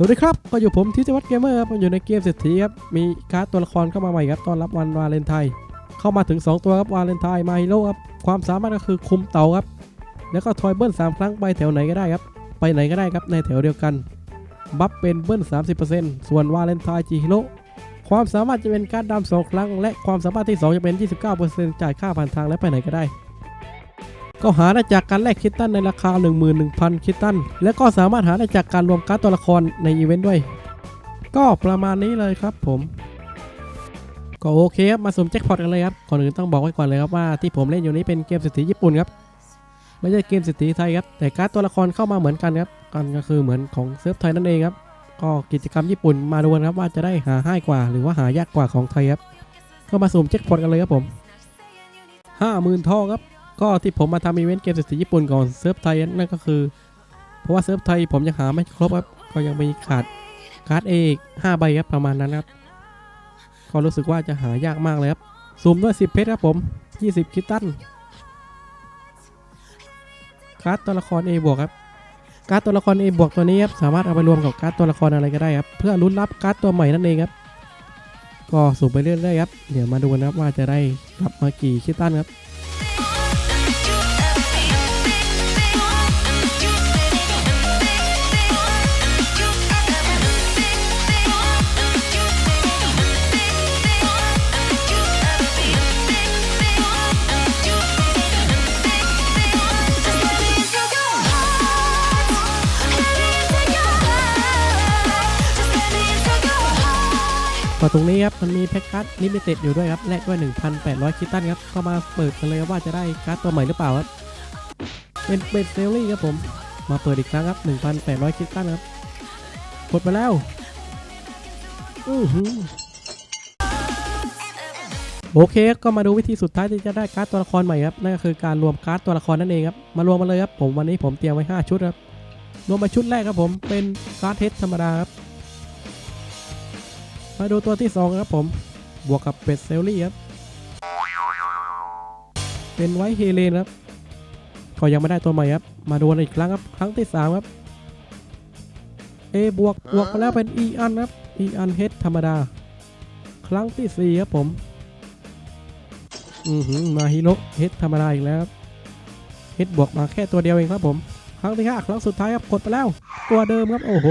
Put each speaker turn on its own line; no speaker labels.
สวัสดีครับ ก็อยู่ผมที่จังหวัดเกมเมอร์ครับอยู่ในเกมเศรษฐีครับ มีการ์ดตัวละครเข้ามาใหม่ครับต้อนรับวันวาเลนไทน์เข้ามาถึง 2 ตัวครับวาเลนไทน์มาฮิโร่ครับ ความสามารถก็คือคุมเต่าครับ แล้วก็ทอยเบิ้ล3 ครั้งไปแถวไหนก็ได้ครับ ไปไหนก็ได้ครับในแถวเดียวกัน บัฟเป็นเบิ้ล 30%ส่วนวาเลนไทน์จีฮิโร่ความสามารถจะเป็นการดดำสองครั้ง และความสามารถที่ 2 จะเป็น 29%จ่ายค่าผ่านทางและไปไหนก็ได้ ก็หาได้จากการแลกคิตตันในราคา 11,000 คิตตัน และก็สามารถหาได้จากการรวมการ์ดตัวละครในอีเวนต์ด้วย ก็ประมาณนี้เลยครับผมก็โอเคครับ มาสุ่มแจ็คพอตกันเลยครับ ก่อนอื่นต้องบอกไว้ก่อนเลยครับว่าที่ผมเล่นอยู่นี้เป็นเกมเศรษฐีญี่ปุ่นครับ ไม่ใช่เกมเศรษฐีไทยครับ แต่การ์ดตัวละครเข้ามาเหมือนกันครับ กันก็คือเหมือนของเซิร์ฟไทยนั่นเองครับ ก็กิจกรรมญี่ปุ่นมาดูกันครับว่าจะได้หาง่ายกว่า หรือว่าหายากกว่าของไทยครับ ก็มาสุ่มแจ็คพอตกันเลยครับผมห้าหมื่นทองครับ ก็ที่ผมมาทำอีเวนต์เกมเศรษฐีญี่ปุ่นก่อนเซิร์ฟไทยนั่นก็คือ เพราะว่าเซิร์ฟไทยผมยังหาไม่ครบครับ ก็ยังมีขาดการ์ดเอกห้าใบครับประมาณนั้นครับ ก็รู้สึกว่าจะหายากมากเลยครับซูมด้วย 10 เพชรครับผม 20 คิตตันการ์ดตัวละคร A บวกครับ การ์ดตัวละคร A บวกตัวนี้ครับสามารถเอาไปรวมกับการ์ดตัวละครอะไรก็ได้ครับเพื่อลุ้นรับการ์ดตัวใหม่นั่นเองครับ ก็สุ่มไปเรื่อยๆครับ เดี๋ยวมาดูนะครับว่าจะได้รับมากี่คิตตันครับ ก็ตรงนี้ครับมันมีแพ็กการ์ดลิมิเต็ดอยู่ด้วยครับแลกด้วย 1,800คิตตันครับก็มาเปิดกันเลยว่าจะได้การ์ดตัวใหม่หรือเปล่าครับเป็นเบสเซลลี่ครับผมมาเปิดอีกครั้งครับ 1,800คิตตันครับกดมาแล้วอื้อหือโอเคก็มาดูวิธีสุดท้ายที่จะได้การ์ดตัวละครใหม่ครับนั่นก็คือการรวมการ์ดตัวละครนั่นเองครับมารวมมาเลยครับผมวันนี้ผมเตรียมไว้ 5 ชุดครับรวมมาชุดแรกครับผมเป็นการ์ดเทสธรรมดาครับ มาดูตัวที่2ครับผม บวกกับเป็ดเซลลี่ครับ เป็นไวท์เฮเลนครับ ก็ยังไม่ได้ตัวใหม่ครับ มาดูอีกครั้งครับ ครั้งที่3ครับ A บวกบวกมาแล้วเป็น E อันครับ E อันเฮดธรรมดา ครั้งที่4ครับผม อือหือมาฮิโร่เฮดธรรมดาอีกแล้วครับเฮดบวกมาแค่ตัวเดียวเองครับผม ครั้งที่5ครั้งสุดท้ายครับกดไปแล้ว ตัวเดิมครับ โอ้โห